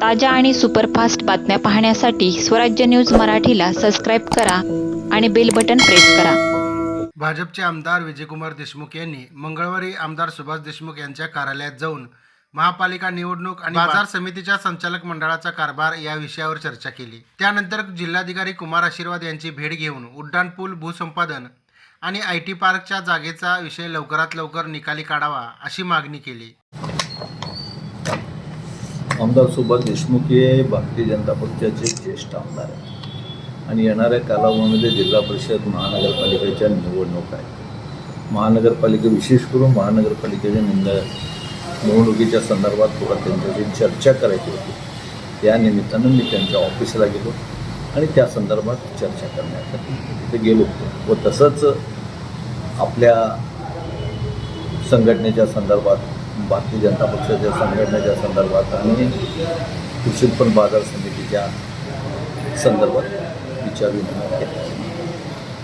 ताज्या आणि सुपरफास्ट बातम्या पाहण्यासाठी स्वराज्य न्यूज मराठीला सबस्क्राईब करा आणि बेल बटन प्रेस करा. भाजपचे आमदार विजयकुमार देशमुख यांनी मंगळवारी आमदार सुभाष देशमुख यांच्या कार्यालयात जाऊन महापालिका निवडणूक आणि बाजार समितीच्या संचालक मंडळाचा कारभार या विषयावर चर्चा केली. त्यानंतर जिल्हाधिकारी कुमार आशीर्वाद यांची भेट घेऊन उड्डाणपूल भूसंपादन आणि आय टी पार्कच्या जागेचा विषय लवकरात लवकर निकाली काढावा अशी मागणी केली. आमदार सुभाष देशमुख हे भारतीय जनता पक्षाचे ज्येष्ठ आमदार आहेत. आणि येणाऱ्या कालावधीमध्ये जिल्हा परिषद महानगरपालिकेच्या निवडणूक आहे महानगरपालिका विशेष करून महानगरपालिकेच्या निंद निवडणुकीच्या संदर्भात थोडा त्यांच्याशी चर्चा करायची होती. त्या निमित्तानं मी त्यांच्या ऑफिसला गेलो आणि त्या संदर्भात चर्चा करण्यासाठी तिथे गेलो व तसंच आपल्या संघटनेच्या संदर्भात भारतीय जनता पक्षाच्या संघटनेच्या संदर्भात आणि कृषी उत्पन्न बाजार समितीच्या संदर्भात विचारविनिमय केला.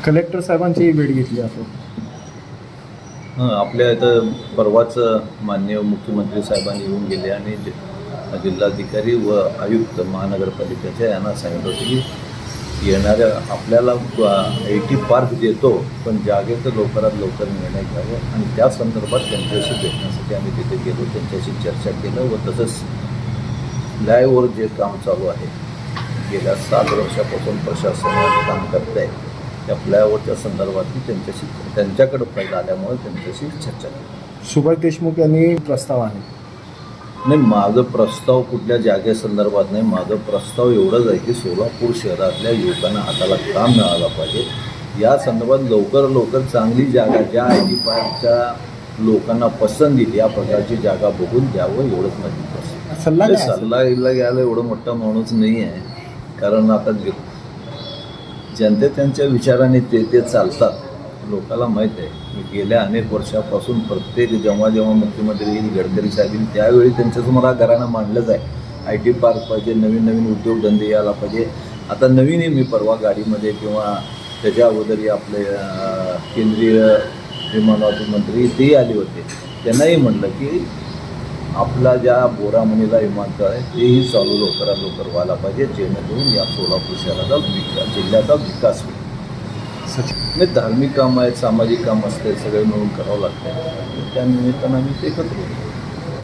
कलेक्टर साहेबांची भेट घेतली आपण. हं, आपल्या इथं परवाच माननीय मुख्यमंत्री साहेबांनी येऊन गेले आणि जिल्हाधिकारी व आयुक्त महानगरपालिकेच्या यांना सांगितलं होतं की येणाऱ्या आपल्याला एटी टी पार्क देतो पण जागेचं लवकरात लवकर निर्णय घ्यावं. आणि त्या संदर्भात त्यांच्याशी भेटण्यासाठी आम्ही तिथे गेलो त्यांच्याशी चर्चा केलं व तसंच फ्लायओव्हर जे काम चालू आहे गेल्या सात वर्षापासून प्रशासनात काम करत आहे त्या फ्लायओव्हरच्या संदर्भातही त्यांच्याशी त्यांच्याकडे फाईल आल्यामुळे त्यांच्याशी चर्चा केली. सुभाष देशमुख यांनी प्रस्ताव आहे. नाही माझं प्रस्ताव कुठल्या जागेसंदर्भात नाही माझं प्रस्ताव एवढंच आहे की सोलापूर शहरातल्या युवकांना हाताला काम मिळालं पाहिजे. या संदर्भात लवकर लवकर चांगली जागा ज्या आय टी पार्कच्या लोकांना पसंत येईल या प्रकारची जागा बघून द्यावं एवढंच माझी सल्ला म्हणजे? सल्ला इल्ला घ्यायला एवढं मोठा माणूस नाही आहे. कारण आता जे- जनते त्यांच्या विचाराने ते ते चालतात. लोकाला माहीत आहे की गेल्या अनेक वर्षापासून प्रत्येक जेव्हा जेव्हा मुख्यमंत्री येईल गडकरी साहेब येईल त्यावेळी त्यांच्यासमोर हा घराणं मांडलंच आहे. आय टी पार्क पाहिजे नवीन नवीन उद्योगधंदे यायला पाहिजे. आता नवीनही मी परवा गाडीमध्ये किंवा त्याच्या अगोदरही आपले केंद्रीय विमान वाहतूक मंत्री तेही आले होते. त्यांनाही म्हणलं की आपला ज्या बोरामणीला विमानतळ आहे तेही चालू लवकरात लवकर व्हायला पाहिजे जेणेकरून या सोलापूर शहराचा विकास जिल्ह्याचा विकास होईल. सचिन नाही धार्मिक काम आहेत सामाजिक काम असते सगळे मिळून करावं लागतं. त्या निमित्तानं आम्ही ते एकत्र होतो